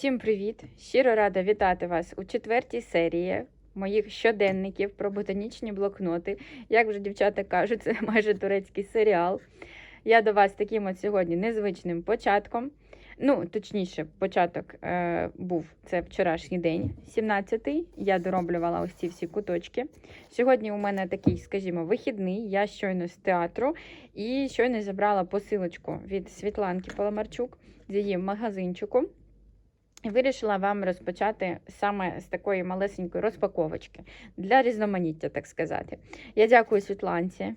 Всім привіт! Щиро рада вітати вас у четвертій серії моїх щоденників про ботанічні блокноти. Як вже дівчата кажуть, це майже турецький серіал. Я до вас таким от сьогодні незвичним початком. Ну, точніше, початок е, був це вчорашній день, 17-й. Я дороблювала ось ці всі куточки. Сьогодні у мене такий, скажімо, вихідний. Я щойно з театру і щойно забрала посилочку від Світланки Паламарчук з її магазинчику. Вирішила вам розпочати саме з такої малесенької розпаковочки для різноманіття, так сказати. Я дякую Світланці.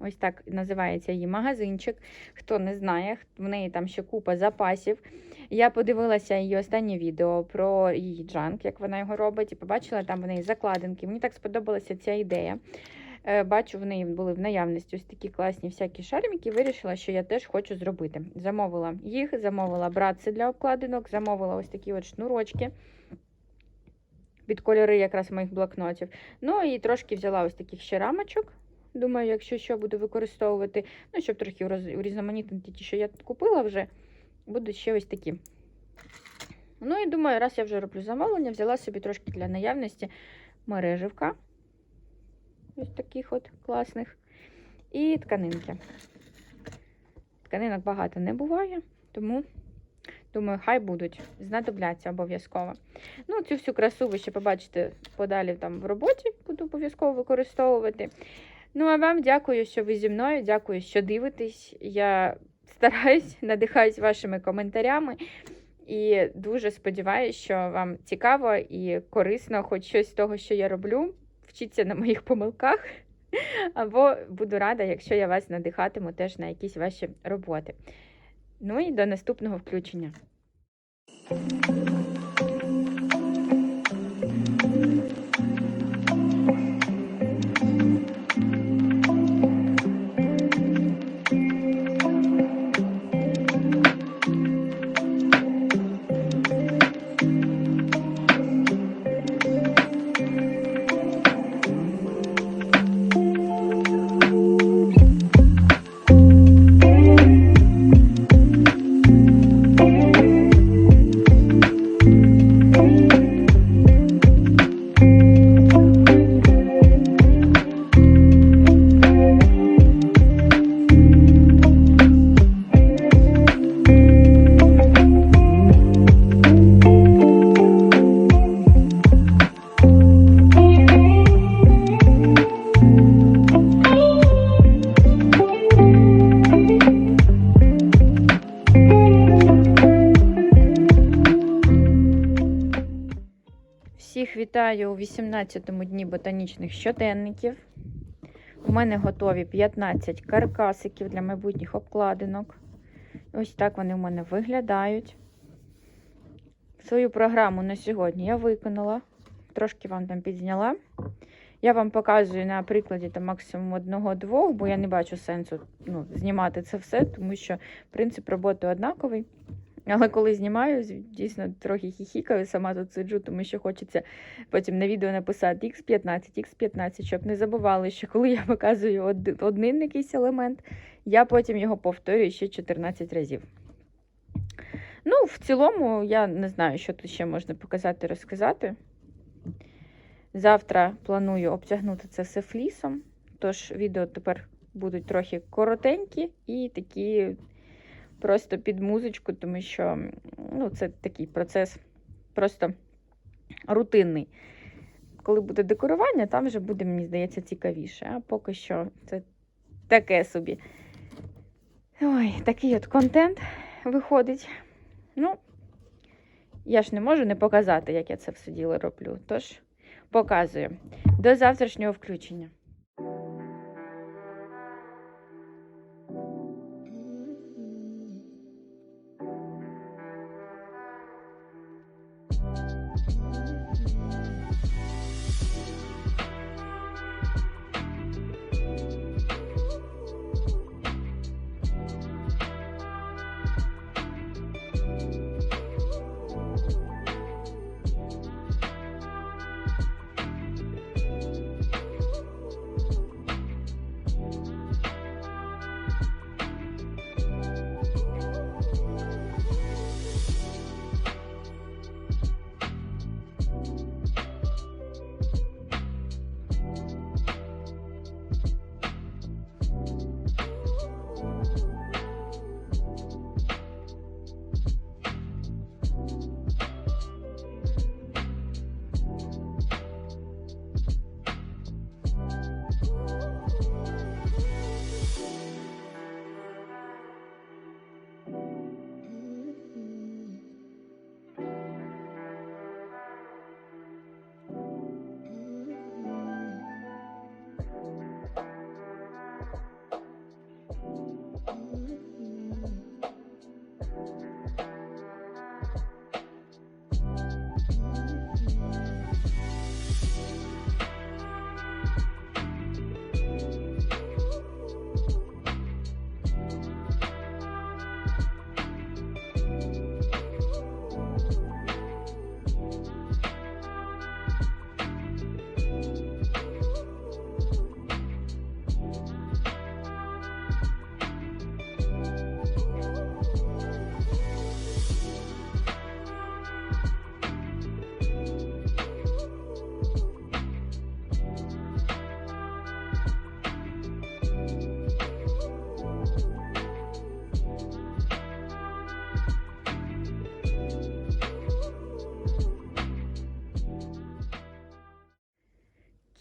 Ось так називається її магазинчик. Хто не знає, в неї там ще купа запасів. Я подивилася її останнє відео про її джанк, як вона його робить, і побачила там в неї закладинки. Мені так сподобалася ця ідея. Е, Бачу, в неї були в наявності ось такі класні всякі шарміки. Вирішила, що я теж хочу зробити. Замовила їх, замовила братці для обкладинок, замовила ось такі от шнурочки під кольори якраз моїх блокнотів. Ну і трошки взяла ось таких ще рамочок. Думаю, якщо що буду використовувати, ну, щоб трохи урізноманітнити ті, що я купила вже, будуть ще ось такі. Ну і думаю, раз я вже роблю замовлення, взяла собі трошки для наявності мереживка. Ось таких от класних. І тканинки. Тканинок багато не буває, тому, думаю, хай будуть. Знадобляться обов'язково. Ну, цю всю красу ви ще побачите подалі там в роботі, буду обов'язково використовувати. Ну, а вам дякую, що ви зі мною. Дякую, що дивитесь. Я стараюсь, надихаюсь вашими коментарями. І дуже сподіваюся, що вам цікаво і корисно, хоч щось з того, що я роблю. Вчіться на моїх помилках. Або буду рада, якщо я вас надихатиму теж на якісь ваші роботи. Ну і до наступного включення. 18-му дні ботанічних щоденників. У мене готові 15 каркасиків для майбутніх обкладинок. Ось так вони у мене виглядають. Свою програму на сьогодні я виконала. Трошки вам там підзняла. Я вам показую на прикладі там максимум одного-двох, бо я не бачу сенсу ну, знімати це все, тому що принцип роботи однаковий. Але коли знімаю, дійсно трохи хіхікаю, сама тут сиджу, тому що хочеться потім на відео написати X15, X15, щоб не забували, що коли я показую один якийсь елемент, я потім його повторюю ще 14 разів. Ну, в цілому, я не знаю, що тут ще можна показати, розказати. Завтра планую обтягнути це все флісом, тож відео тепер будуть трохи коротенькі і такі просто під музичку, тому що ну, це такий процес просто рутинний. Коли буде декорування, там вже буде, мені здається, цікавіше. А поки що це таке собі. Ой, такий от контент виходить. Ну, я ж не можу не показати, як я це все діло роблю. Тож показую. До завтрашнього включення.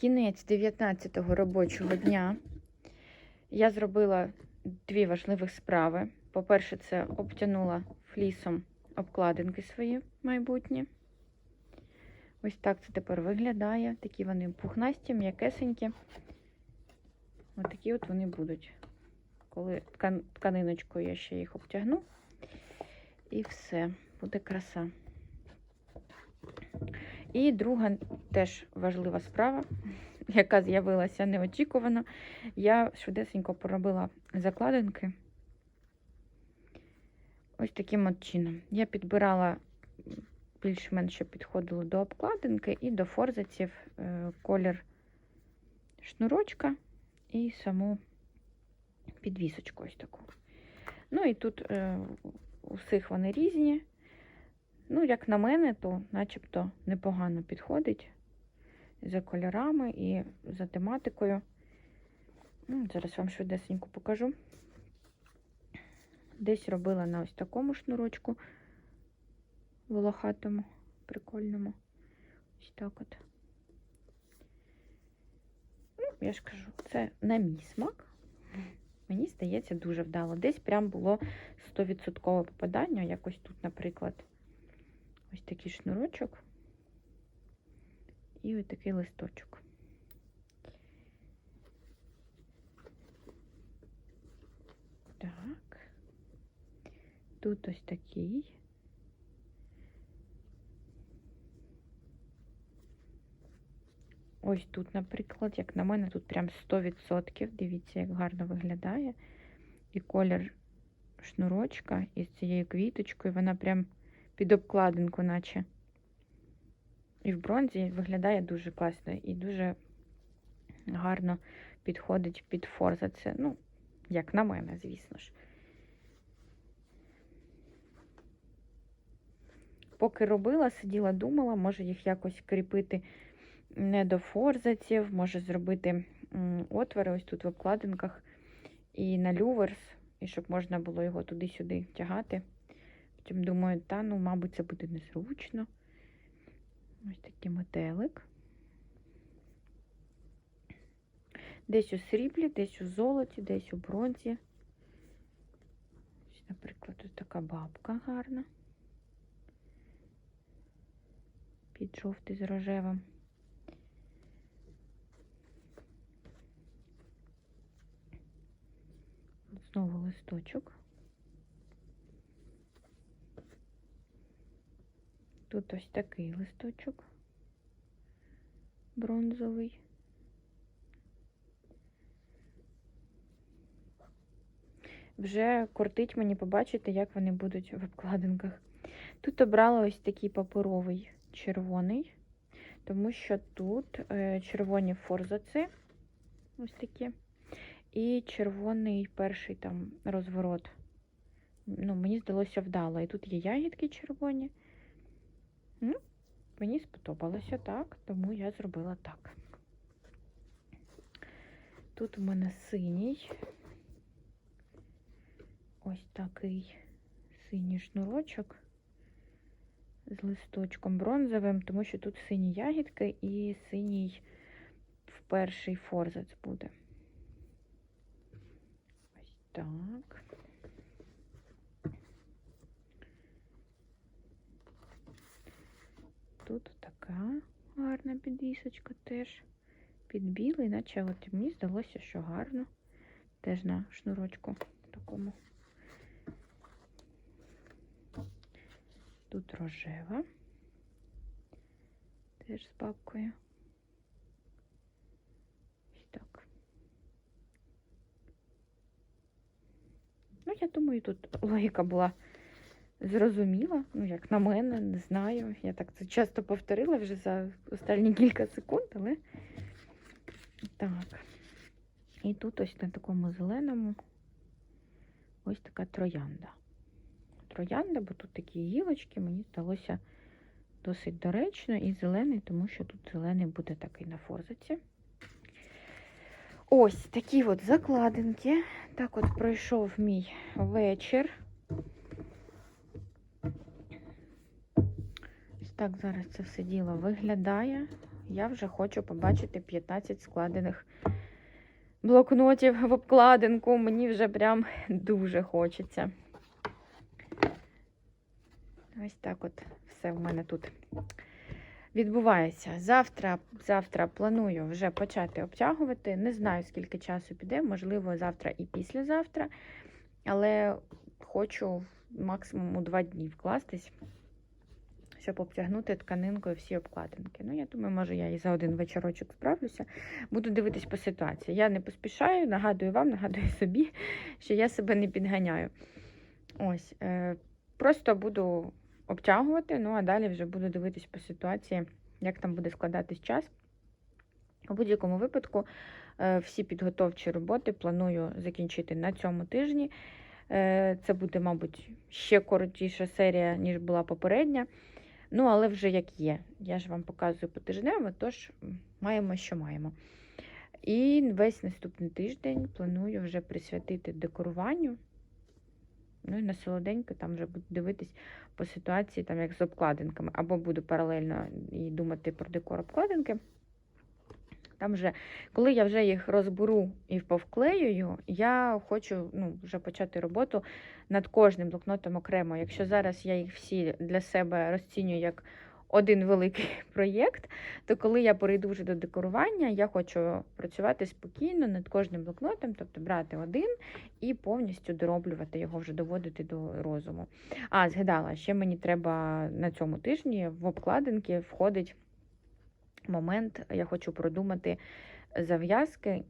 Кінець 19-го робочого дня. Я зробила дві важливих справи. По-перше, це обтянула флісом обкладинки свої майбутні. Ось так це тепер виглядає. Такі вони пухнасті, м'якесенькі. Ось такі от вони будуть. Коли ткан- тканиночкою я ще їх обтягну. І все, буде краса. І друга теж важлива справа, яка з'явилася неочікувано. Я швидесенько поробила закладинки. Ось таким от чином. Я підбирала більш-менш, щоб підходило до обкладинки і до форзаців е, колір шнурочка і саму підвісочку ось таку. Ну і тут е, у всіх вони різні. Ну, як на мене, то начебто непогано підходить за кольорами і за тематикою. Ну, зараз вам швидесенько покажу. Десь робила на ось такому шнурочку волохатому, прикольному. Ось так от. Ну, я ж кажу, це на мій смак. Мені здається, дуже вдало. Десь прям було 100% попадання, якось тут, наприклад, ось такий шнурочок і ось такий листочок. Так. Тут ось такий. Ось тут, наприклад, як на мене, тут прям 100%. Дивіться, як гарно виглядає. І колір шнурочка із цією квіточкою, вона прям під обкладинку, наче. І в бронзі виглядає дуже класно і дуже гарно підходить під форза. Це, ну, як на мене, звісно ж. Поки робила, сиділа, думала, може їх якось кріпити не до форзаців, може зробити отвори ось тут в обкладинках і на люверс, і щоб можна було його туди-сюди тягати. Потім думаю, та ну, мабуть, це буде незручно. Ось такий метелик. Десь у сріблі, десь у золоті, десь у бронзі. Ось, наприклад, ось така бабка гарна. Під жовтий з рожевим. Знову листочок. Тут ось такий листочок бронзовий. Вже кортить мені побачити, як вони будуть в обкладинках. Тут обрала ось такий паперовий червоний, тому що тут е, червоні форзаци, ось такі, і червоний перший там розворот. Ну, мені здалося вдало. І тут є ягідки червоні. Ну, мені сподобалося так, тому я зробила так. Тут у мене синій. Ось такий синій шнурочок з листочком бронзовим, тому що тут сині ягідки і синій в перший форзац буде. Ось так. Тут така гарна підвісочка теж під білий, наче от мені здалося, що гарно. Теж на шнурочку такому. Тут рожева. Теж з бабкою. Ось так. Ну, я думаю, тут логіка була зрозуміла. Ну, як на мене, не знаю. Я так це часто повторила вже за останні кілька секунд, але так. І тут ось на такому зеленому ось така троянда. Троянда, бо тут такі гілочки, мені здалося досить доречно і зелений, тому що тут зелений буде такий на форзаці. Ось такі от закладинки. Так от пройшов мій вечір. Так зараз це все діло виглядає. я вже хочу побачити 15 складених блокнотів в обкладинку. Мені вже прям дуже хочеться. Ось так от все в мене тут відбувається. Завтра, завтра планую вже почати обтягувати. Не знаю, скільки часу піде, можливо, завтра і післязавтра. Але хочу максимум у два дні вкластись, щоб обтягнути тканинкою всі обкладинки. Ну, я думаю, може, я і за один вечорочок справлюся. Буду дивитись по ситуації. Я не поспішаю, нагадую вам, нагадую собі, що я себе не підганяю. Ось, е, просто буду обтягувати, ну а далі вже буду дивитись по ситуації, як там буде складатись час. У будь-якому випадку е, всі підготовчі роботи планую закінчити на цьому тижні. Е, Це буде, мабуть, ще коротіша серія, ніж була попередня. Ну, але вже як є. Я ж вам показую потижнево, тож маємо, що маємо. І весь наступний тиждень планую вже присвятити декоруванню. Ну і на солоденько там вже буду дивитись по ситуації, там як з обкладинками. Або буду паралельно і думати про декор обкладинки. Там вже, коли я вже їх розберу і повклеюю, я хочу ну, вже почати роботу над кожним блокнотом окремо. Якщо зараз я їх всі для себе розцінюю як один великий проєкт, то коли я перейду вже до декорування, я хочу працювати спокійно над кожним блокнотом, тобто брати один і повністю дороблювати його, вже доводити до розуму. А, згадала, ще мені треба на цьому тижні в обкладинки входить момент, я хочу продумати зав'язки,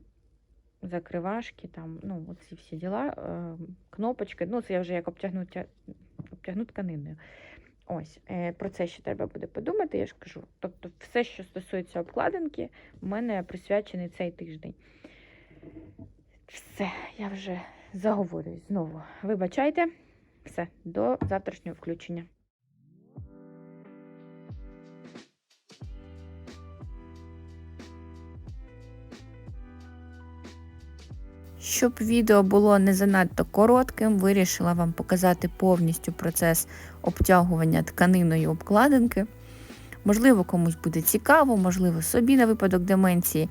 закривашки, там, ну, оці всі діла, е, кнопочки. Ну, це я вже як обтягну, обтягну тканиною. Ось, е, про це ще треба буде подумати, я ж кажу. Тобто, все, що стосується обкладинки, у мене присвячений цей тиждень. Все, я вже заговорююсь знову. Вибачайте, все, до завтрашнього включення. Щоб відео було не занадто коротким, вирішила вам показати повністю процес обтягування тканиною обкладинки. Можливо, комусь буде цікаво, можливо, собі на випадок деменції,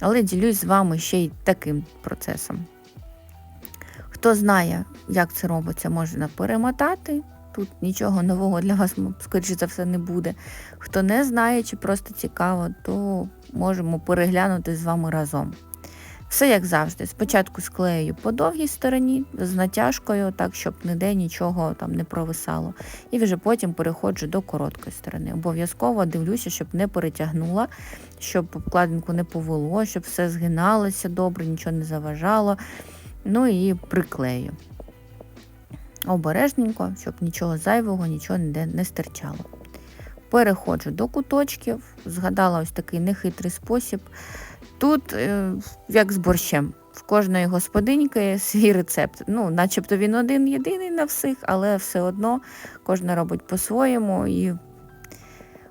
але ділюсь з вами ще й таким процесом. Хто знає, як це робиться, можна перемотати. Тут нічого нового для вас, скоріше за все, не буде. Хто не знає чи просто цікаво, то можемо переглянути з вами разом. Все як завжди. Спочатку склею по довгій стороні з натяжкою, так щоб ніде нічого там не провисало. І вже потім переходжу до короткої сторони. Обов'язково дивлюся, щоб не перетягнула, щоб обкладинку не повело, щоб все згиналося добре, нічого не заважало. Ну і приклею. Обережненько, щоб нічого зайвого, нічого ніде не стирчало. Переходжу до куточків, згадала ось такий нехитрий спосіб. Тут, е, як з борщем, в кожної господиньки свій рецепт. Ну, начебто він один єдиний на всіх, але все одно кожна робить по-своєму. І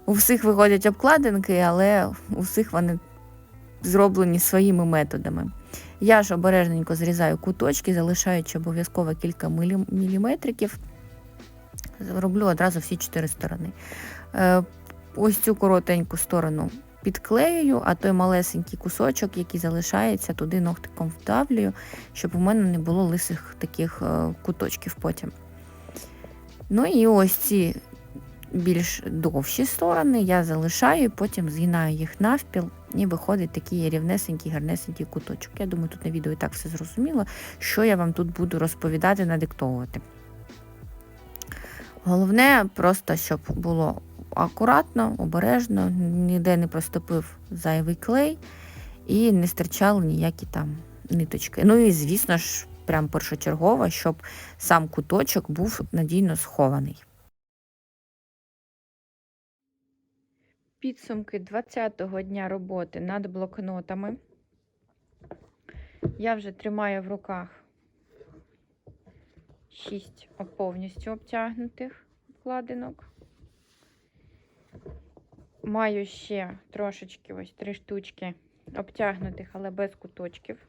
у всіх виходять обкладинки, але у всіх вони зроблені своїми методами. Я ж обережненько зрізаю куточки, залишаючи обов'язково кілька мілі- міліметриків. Роблю одразу всі чотири сторони. Е, Ось цю коротеньку сторону підклеюю, а той малесенький кусочок, який залишається, туди ногтиком вдавлюю, щоб у мене не було лисих таких е, куточків потім. Ну і ось ці більш довші сторони я залишаю, потім згинаю їх навпіл, і виходить такий рівнесенький, гарнесенький куточок. Я думаю, тут на відео і так все зрозуміло, що я вам тут буду розповідати, надиктовувати. Головне просто, щоб було акуратно, обережно, ніде не проступив зайвий клей і не стирчали ніякі там ниточки. Ну і, звісно ж, прям першочергово, щоб сам куточок був надійно схований. Підсумки 20-го дня роботи над блокнотами. Я вже тримаю в руках 6 повністю обтягнутих вкладинок. Маю ще трошечки ось три штучки обтягнутих, але без куточків.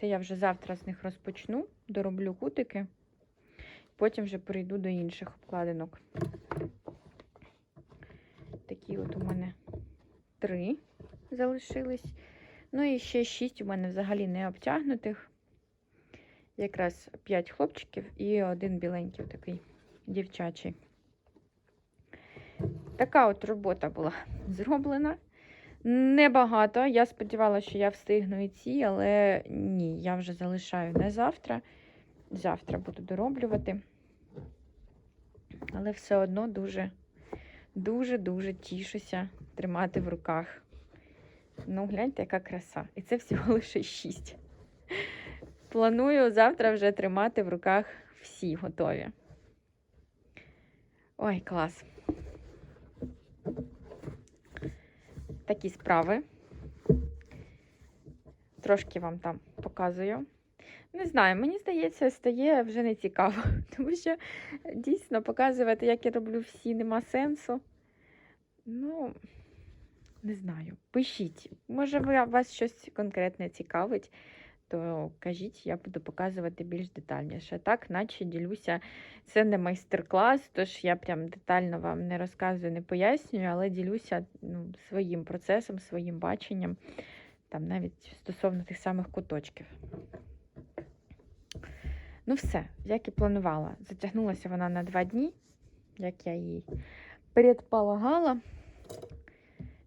Це я вже завтра з них розпочну, дороблю кутики, потім вже перейду до інших обкладинок. такі от у мене три залишились. Ну і ще шість у мене взагалі не обтягнутих. Якраз п'ять хлопчиків і один біленький такий дівчачий. Така от робота була зроблена. Небагато. Я сподівалася, що я встигну і ці, але ні, я вже залишаю на завтра. Завтра буду дороблювати. Але все одно дуже, дуже-дуже тішуся тримати в руках. Ну, гляньте, яка краса. І це всього лише шість. Планую завтра вже тримати в руках всі готові. Ой, клас. Такі справи. Трошки вам там показую. Не знаю, мені здається, стає вже не цікаво, тому що дійсно показувати, як я роблю всі, нема сенсу. Ну, не знаю. Пишіть. Може, вас щось конкретне цікавить, то кажіть, я буду показувати більш детальніше. Так, наче ділюся. Це не майстер-клас, тож я прям детально вам не розказую, не пояснюю, але ділюся ну, своїм процесом, своїм баченням, там навіть стосовно тих самих куточків. Ну, все, як і планувала. Затягнулася вона на два дні, як я її предполагала.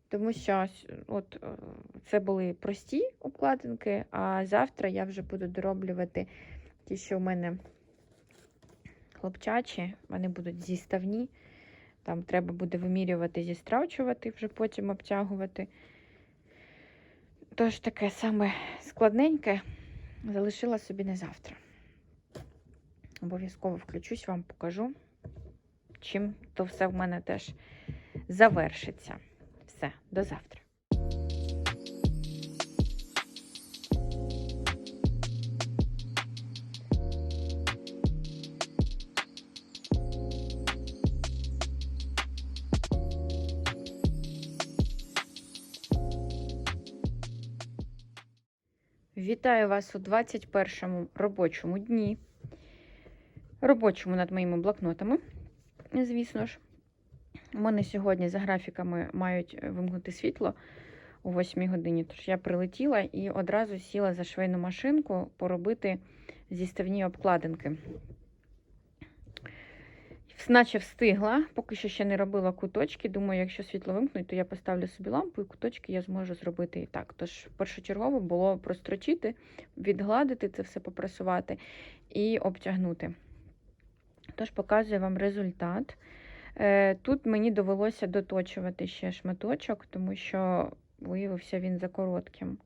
Тому що от, е, це були прості обкладинки, а завтра я вже буду дороблювати ті, що у мене хлопчачі, вони будуть зіставні. Там треба буде вимірювати, зістрачувати, вже потім обтягувати. Тож таке саме складненьке залишила собі на завтра. Обов'язково включусь, вам покажу, чим то все в мене теж завершиться. Все, до завтра. Вітаю вас у 21 робочому дні. Робочому над моїми блокнотами, звісно ж. У мене сьогодні за графіками мають вимкнути світло о 8 годині. Тож я прилетіла і одразу сіла за швейну машинку поробити зіставні обкладинки. Наче встигла, поки що ще не робила куточки. Думаю, якщо світло вимкнуть, то я поставлю собі лампу і куточки я зможу зробити і так. Тож першочергово було прострочити, відгладити це все попрасувати і обтягнути. Тож показую вам результат. Е, Тут мені довелося доточувати ще шматочок, тому що виявився він за коротким.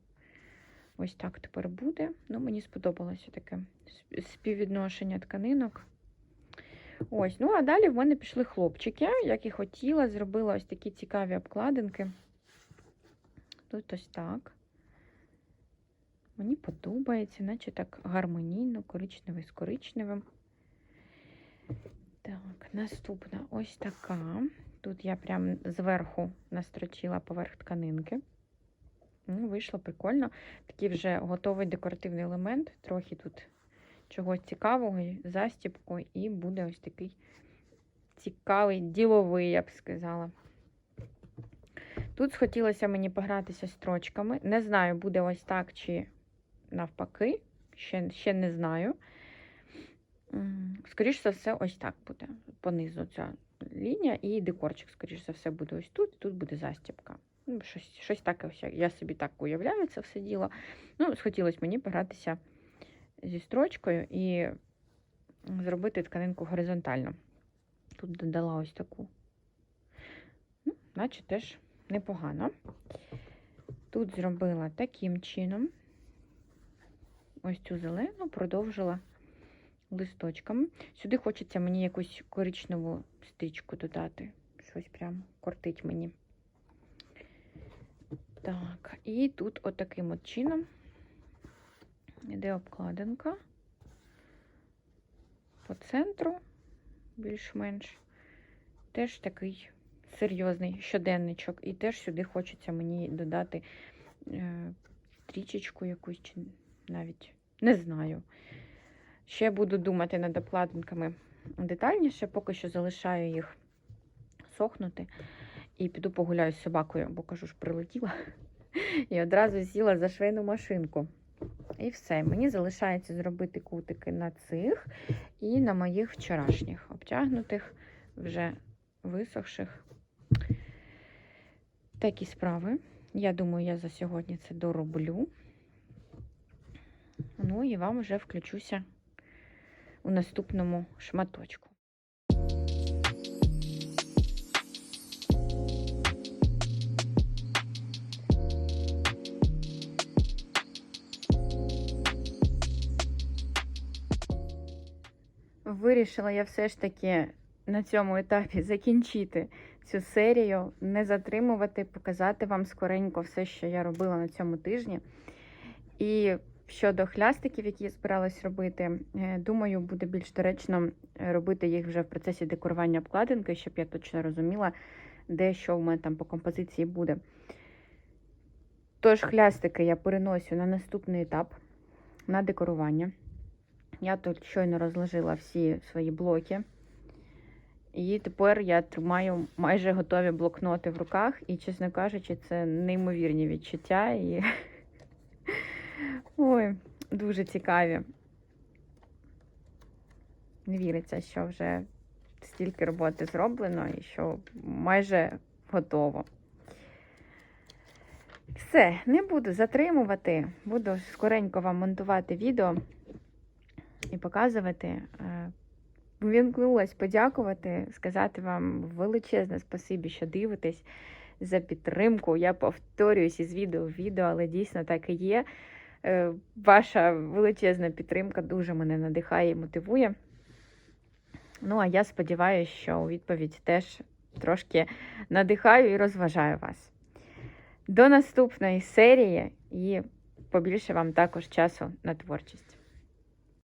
Ось так тепер буде. Ну, мені сподобалося таке співвідношення тканинок. Ось, ну а далі в мене пішли хлопчики, як і хотіла, зробила ось такі цікаві обкладинки. Тут ось так. Мені подобається, наче так гармонійно, коричневий з коричневим. Так, наступна ось така. Тут я прям зверху настрочила поверх тканинки. Ну, вийшло прикольно. Такий вже готовий декоративний елемент. Трохи тут чогось цікавого, застіпку, і буде ось такий цікавий, діловий, я б сказала. Тут схотілося мені погратися строчками. Не знаю, буде ось так чи навпаки. Ще, ще не знаю. М, Скоріш за все, ось так буде. Понизу ця лінія, і декорчик, скоріш за все, буде ось тут, і тут буде застіпка. Ну, щось, щось таке, ось, я собі так уявляю це все діло. Ну, схотілося мені погратися зі строчкою і зробити тканинку горизонтально. Тут додала ось таку. Ну, наче теж непогано. Тут зробила таким чином. Ось цю зелену продовжила листочками. Сюди хочеться мені якусь коричневу стрічку додати. Щось прям кортить мені. Так, і тут отаким от чином іде обкладинка по центру, більш-менш. Теж такий серйозний щоденничок. І теж сюди хочеться мені додати е, стрічечку якусь, чи навіть не знаю. Ще буду думати над обкладинками детальніше, поки що залишаю їх сохнути. і піду погуляю з собакою, бо кажу ж, прилетіла. І одразу сіла за швейну машинку. І все. Мені залишається зробити кутики на цих і на моїх вчорашніх обтягнутих, вже висохших. Такі справи. Я думаю, я за сьогодні це дороблю. Ну і вам вже включуся у наступному шматочку. Вирішила я все ж таки на цьому етапі закінчити цю серію, не затримувати, показати вам скоренько все, що я робила на цьому тижні. І щодо хлястиків, які я збиралась робити, е, думаю, буде більш доречно е, робити їх вже в процесі декорування обкладинки, щоб я точно розуміла, де що в мене там по композиції буде. Тож, хлястики я переносю на наступний етап на декорування. Я тут щойно розложила всі свої блоки. І тепер я тримаю майже готові блокноти в руках, і, чесно кажучи, це неймовірні відчуття. І... Ой, дуже цікаві. Не віриться, що вже стільки роботи зроблено і що майже готово. Все, не буду затримувати, буду скоренько вам монтувати відео і показувати. Е, подякувати, сказати вам величезне спасибі, що дивитесь за підтримку. Я повторююсь із відео в відео, але дійсно так і є. Е, Ваша величезна підтримка дуже мене надихає і мотивує. Ну, а я сподіваюся, що у відповідь теж трошки надихаю і розважаю вас. До наступної серії і побільше вам також часу на творчість.